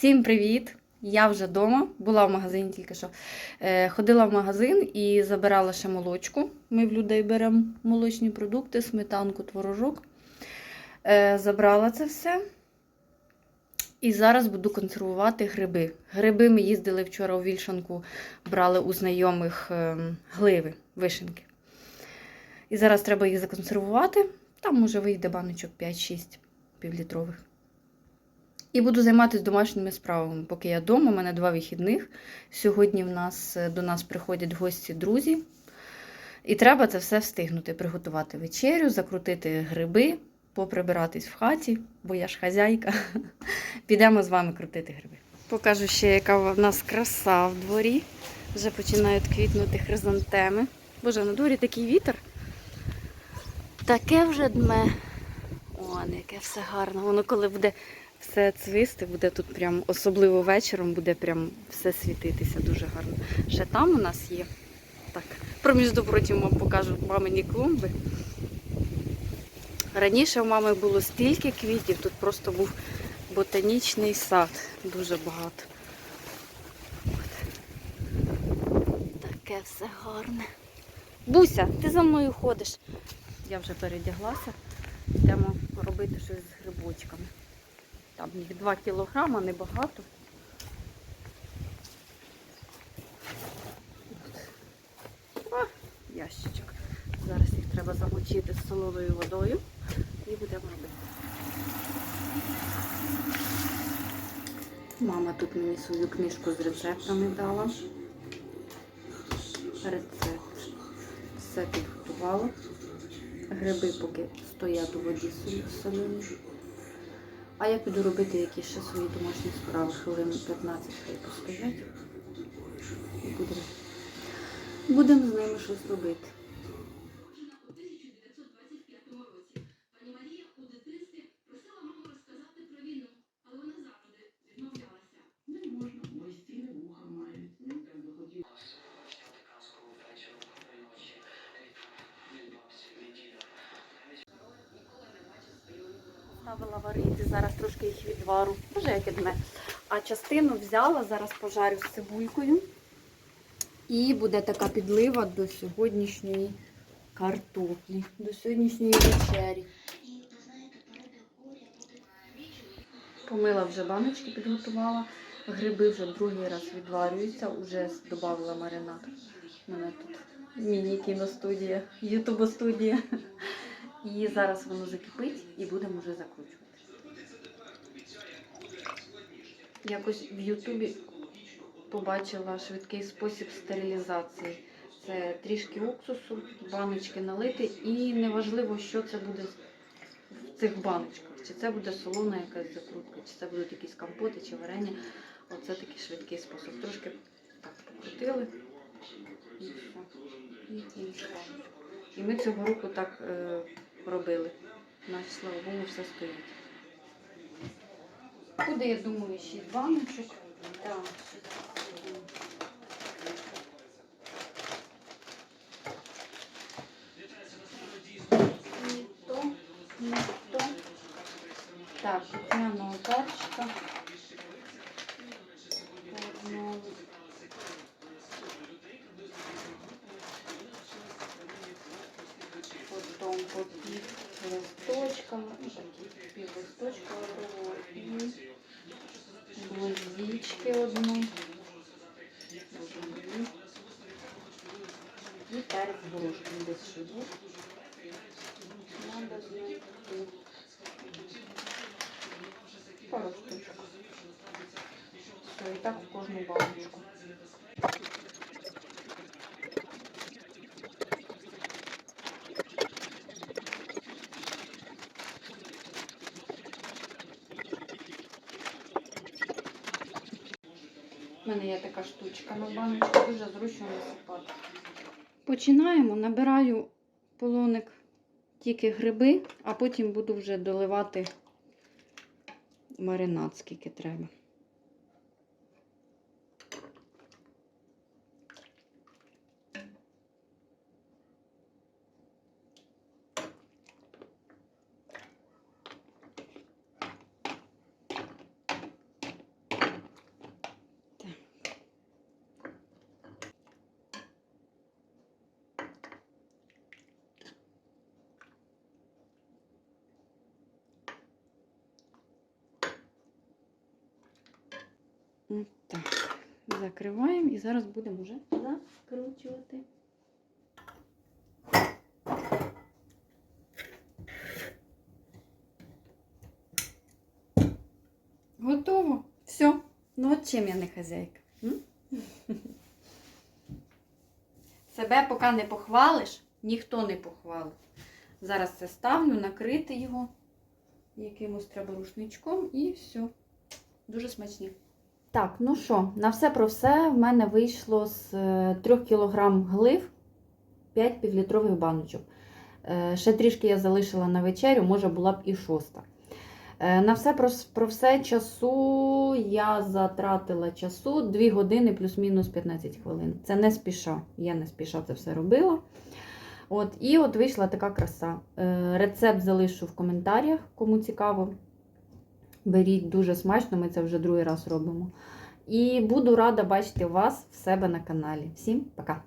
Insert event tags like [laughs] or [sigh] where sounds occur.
Всім привіт! Я вже вдома, була в магазині тільки що. Е, ходила в магазин і забирала ще молочку. Ми в людей беремо молочні продукти, сметанку, творожок. Е, забрала це все. І зараз буду консервувати гриби. Гриби ми їздили вчора у Вільшанку, брали у знайомих ем, гливи, вишенки. І зараз треба їх законсервувати. Там може вийде баночок 5-6 півлітрових. І буду займатися домашніми справами. Поки я вдома, у мене два вихідних. Сьогодні в нас, е, до нас приходять гості друзі. І треба це все встигнути. Приготувати вечерю, закрутити гриби, поприбиратись в хаті, бо я ж хазяйка. [laughs] Підемо з вами крутити гриби. Покажу ще, яка в нас краса в дворі. Вже починають квітнути хризантеми. Боже, на дворі такий вітер. Таке вже дме. О, яке все гарно. Воно коли буде все цвісти, буде тут прям, особливо вечором, буде прям все світитися дуже гарно. Ще там у нас є. Так, проміж потім вам покажу мамині клумби. Раніше у мами було стільки квітів, тут просто був ботанічний сад, дуже багато. От. Таке все гарне. Буся, ти за мною ходиш. Я вже передяглася. Йдемо робити щось з грибочками. Там їх 2 кілограма, небагато. Ящичок. Зараз їх треба замочити з солоною водою і будемо робити. Мама тут мені свою книжку з рецептами дала. Рецепт. Все підготувала. Гриби поки стоять у воді солені. А я піду робити якісь ще свої домашні справи. Хвилин 15 хай постоять. Будемо будемо з ними щось робити. Ставила варити, зараз трошки їх відвару. Боже, яке дме. А частину взяла, зараз пожарю з цибулькою. І буде така підлива до сьогоднішньої картоплі, до сьогоднішньої вечері. Помила вже баночки, підготувала. Гриби вже другий раз відварюються, вже додала маринад. У мене тут міні-кіностудія, ютубостудія. І зараз воно закипить і будемо вже закручувати. Якось в Ютубі побачила швидкий спосіб стерилізації. Це трішки уксусу, баночки налити, і неважливо, що це буде в цих баночках. Чи це буде солона якась закрутка, чи це будуть якісь компоти, чи варення. Оце такий швидкий спосіб. Трошки так покрутили і все. І, і, і ми цього року так е, робили. Значить, слава Богу, все стоїть. Буде, я думаю, ще баночок. Так. Ні то, ні то. Так, духмяного перчика. Гвоздички одну. І перець горошком без шибу. Надо знайти пару штучок. Все, і так в кожну баночку. У мене є така штучка на баночку, дуже зручно насипати. Починаємо, набираю полоник тільки гриби, а потім буду вже доливати маринад, скільки треба. Так. Закриваємо і зараз будемо вже закручувати. Готово. Все. Ну от чим я не хазяйка? [laughs] Себе поки не похвалиш, ніхто не похвалить. Зараз це ставлю, накрити його якимось треба рушничком і все. Дуже смачні. Так, ну що, на все про все в мене вийшло з 3 кг глив 5 півлітрових баночок. Е, Ще трішки я залишила на вечерю, може була б і шоста. Е, На все про, про все часу я затратила часу 2 години плюс-мінус 15 хвилин. Це не спіша. Я не спіша це все робила. От, і от вийшла така краса. Е, Рецепт залишу в коментарях, кому цікаво. Беріть дуже смачно, ми це вже другий раз робимо. І буду рада бачити вас в себе на каналі. Всім пока!